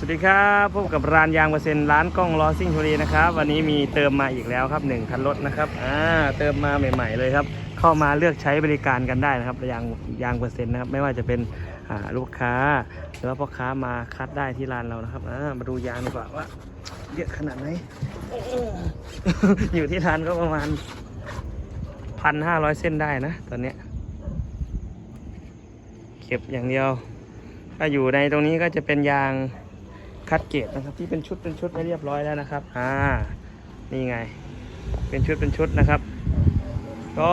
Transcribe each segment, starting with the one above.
สวัสดีครับพบกับร้านยางเปอร์เซ็นต์ร้านกล้องล้อซิ่งชลีนะครับวันนี้มีเติมมาอีกแล้วครับหนึ่งคันรถนะครับอ่าเติมมาใหม่ ๆ เลยครับ เข้ามาเลือกใช้บริการกันได้นะครับยางยางเปอร์เซ็นต์นะครับไม่ว่าจะเป็นอ่าลูกค้า หรือว่าพ่อค้ามาคัดได้ที่ร้านเรานะครับอ่ามาดูยางดีกว่าว่าเยอะขนาดไหนอยู่ที่ร้านก็ประมาณพันห้าร้อยเส้นได้นะตอนเนี้ยเก็บอย่างเดียวถ้าอยู่ในตรงนี้ก็จะเป็นยาง คัดเกรดนะครับที่เป็นชุดเป็นชุดไว้เรียบร้อยแล้วนะครับ อ่า นี่ไง เป็นชุดเป็นชุดนะครับ ก็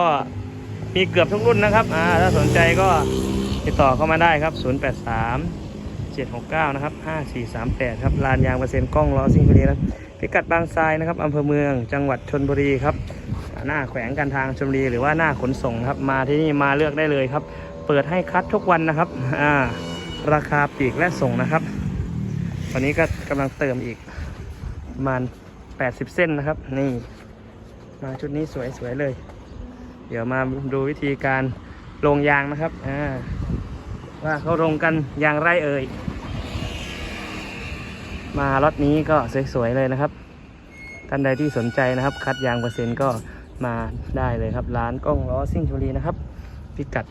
มีเกือบทุกรุ่นนะครับ อ่า ถ้าสนใจก็ติดต่อเข้ามาได้ครับ 083 769 นะครับ 5438 ครับ ลานยางเปอร์เซ็นต์กล้องล้อซิ่งบุรีนะพิกัดบางทรายนะครับอำเภอเมือง จังหวัดชนบุรีครับ หน้าแขวงการทางชลบุรีหรือว่าหน้าขนส่งครับ มาที่นี่มาเลือกได้เลยครับ เปิดให้คัดทุกวันนะครับ อ่า ราคาปีกและส่งนะครับ วันนี้ก็กำลังเติมอีกประมาณ 80 เส้นนะครับ นี่ มาชุดนี้สวยๆเลย เดี๋ยวมาดูวิธีการลงยางนะครับอ่าว่าเขาลงกันอย่างไรเอ่ย มารถนี้ก็สวยๆเลยนะครับ ท่านใดที่สนใจนะครับ คัดยางเปอร์เซ็นต์ก็มาได้เลยครับ ร้านกล้องล้อซิ่งชลีนะครับ พิกัด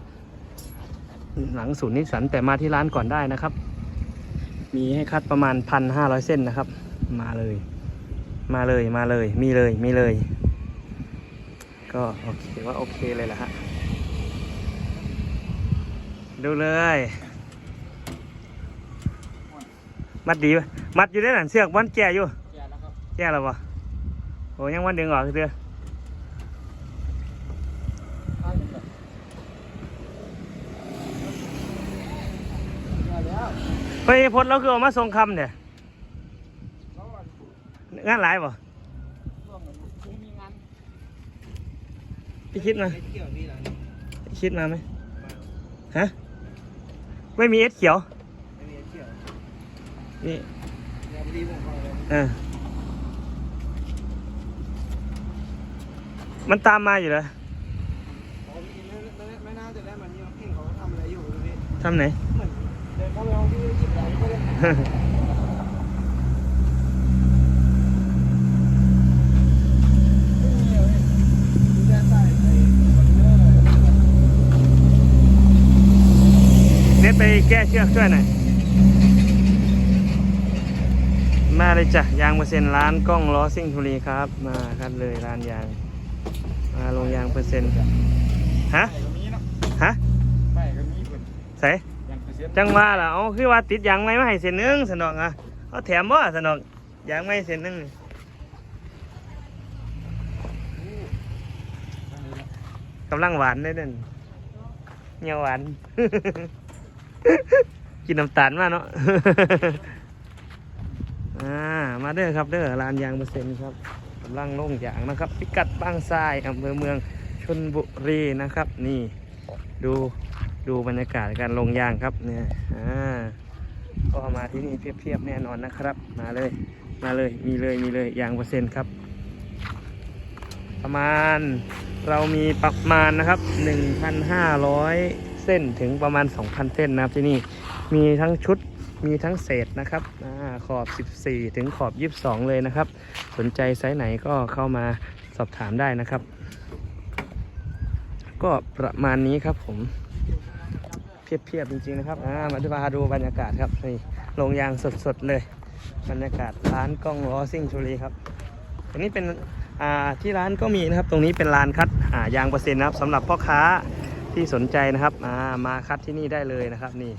หลังศูนย์นิสสันแต่มาที่ร้านก่อนได้นะครับ มีให้คัดประมาณพันห้าร้อยเส้นนะครับ มาเลย มาเลยมาเลย มีเลยมีเลย ก็โอเคว่าโอเคเลยแหละฮะดูเลย มัดดีปะมัดอยู่ได้หนันเสือกวันแก่อยู่แก่แล้วครับแก่แล้วปะโอ้ยังวันดึงออกคือเดือ ข้างหนึ่งก่อนแก่แล้ว ไปพดเราคือเอามาส่งคำเนี่ยแล้วอะงานหลายปะช่วงนี้มีงานพี่คิดมาไม่เกี่ยวนี่แหละพี่คิดมาไหมฮะไม่มีเอสเขียวไม่มีเกี่ยวนี่งานดีของเขาเลยเออมันตามมาอยู่เหรออ๋อมีไม่ไม่ไม่น่าจะได้มันนี่เพ่งเขาทำอะไรอยู่ตรงนี้ทำไหนเหมือนเดินเข้าไปห้องที่ เลยมีแต่ใส่ไอ้คอนเทนเนอร์เน็ตไปแก้เชือกช่วยหน่อย มาเลยจ้ะ ยางเปอร์เซ็นต์ร้านกล้องล้อซิ่งทุรีครับ มาครับเลยร้านยาง มาลงยางเปอร์เซ็นต์ ฮะใส่ก็มีเนาะฮะ ใส่ ก็มีเพิ่นใส่ยังเปอร์เซ็นต์จังว่าล่ะเอาคือว่าติดยางไม่มาให้เส้นหนึงสนองอะเอาแถมบ่สนองยางไม่เส้นหนึงนี่กำลังหวานได้เด่นเงียวหวาน กินน้ำตาลมาเนาะ อ่ามาเด้อครับเด้อร้านยางเปอร์เซ็นต์ครับกำลังลงยางนะครับ พิกัดบางทรายอำเภอเมืองชนบุรีนะครับ นี่ดู ดูบรรยากาศการลงยางครับเนี่ยอ่าก็มาที่นี่เพียบๆแน่นอนนะครับ มาเลยมาเลยมีเลยมีเลยยางเปอร์เซ็นต์ครับ ประมาณเรามีประมาณนะครับ 1,500 เส้นถึงประมาณ 2,000 เส้นนะครับที่นี่มีทั้งชุดมีทั้งเศษนะครับอาขอบ 14 ถึงขอบ 22 เลยนะครับ สนใจไซส์ไหนก็เข้ามาสอบถามได้นะครับ ก็ประมาณนี้ครับผม เพียบๆจริงๆนะครับอ่ามาดูมาดูบรรยากาศครับนี่ลงยางสดๆเลยบรรยากาศร้านกล้องล้อซิ่งชุรีครับตรงนี้เป็นอ่าที่ร้านก็มีนะครับ ตรงนี้เป็นลานคัดอ่ายางเปอร์เซ็นต์นะครับสำหรับพ่อค้าที่สนใจนะครับอ่ามาคัดที่นี่ได้เลยนะครับ นี่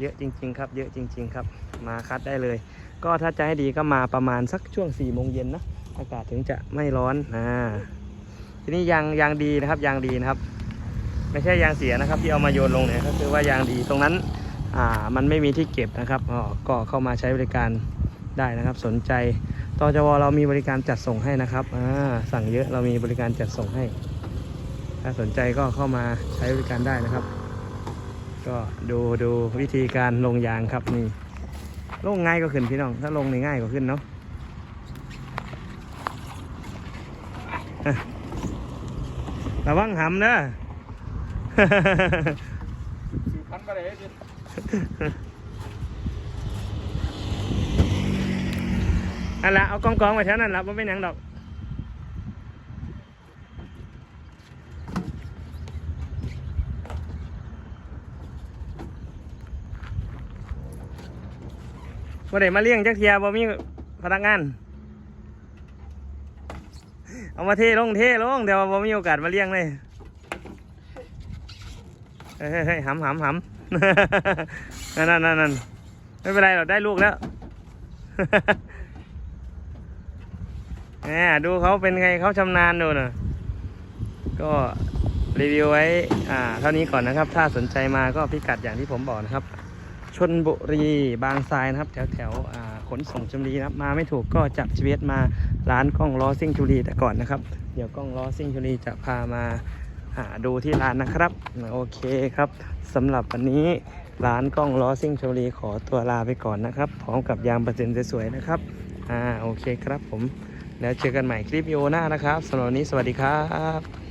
เยอะจริง ๆ ครับ เยอะจริง ๆ ครับ มาคัดได้เลย ก็ถ้าจะให้ดีก็มาประมาณสักช่วง4ี่โมงเย็นนะอากาศถึงจะไม่ร้อนอ่าทีนี้ยางยางดีนะครับยางดีนะครับ ไม่ใช่ยางเสียนะครับ ที่เอามาโยนลงเนี่ยก็คือว่ายางดีตรงนั้นอ่ามันไม่มีที่เก็บนะครับอ๋อก็เข้ามาใช้บริการได้นะครับ สนใจตจวเรามีบริการจัดส่งให้นะครับอ่าสั่งเยอะเรามีบริการจัดส่งให้ ถ้าสนใจก็เข้ามาใช้บริการได้นะครับ ก็ดูดูวิธีการลงยางครับนี่ลงง่ายก็ขึ้นพี่น้อง ถ้าลงในง่ายก็ขึ้นเนาะระวังหำเด้อ สี่พันลยสินั่นละเอากองกองๆไว้แถวนั้นละไม่เป็นยังดอกบ่ได้มาเลี้ยงจักเทียบ่มีพนักงาน เอามาเทลงเทลงแต่ว่าบ่มีโอกาสมาเลี้ยงเลย เฮ้ยเฮ้ยเฮ้ยหำหำหำนั่นนั่นนั่นไม่เป็นไรหรอกได้ลูกแล้วแหมดูเขาเป็นไงเขาชำนาญดูนะก็รีวิวไว้อ่าเท่านี้ก่อนนะครับ ถ้าสนใจมาก็พิกัดอย่างที่ผมบอกนะครับ ชนบุรีบางทรายนะครับ แถวแถวอ่าขนส่งชลบุรีนะครับ มาไม่ถูกก็จับชีวิตมาร้านกล้องล้อซิ่งชลบุรีแต่ก่อนนะครับ เดี๋ยวกล้องล้อซิ่งชลบุรีจะพามา หาดูที่ร้านนะครับ โอเคครับสำหรับวันนี้ร้านกล้องล้อซิ่งชลีขอตัวลาไปก่อนนะครับ พร้อมกับยางเปอร์เซ็นต์สวยๆนะครับ อ่าโอเคครับผม แล้วเจอกันใหม่คลิปวิดีโอหน้านะครับสำหรับวันนี้สวัสดีครับ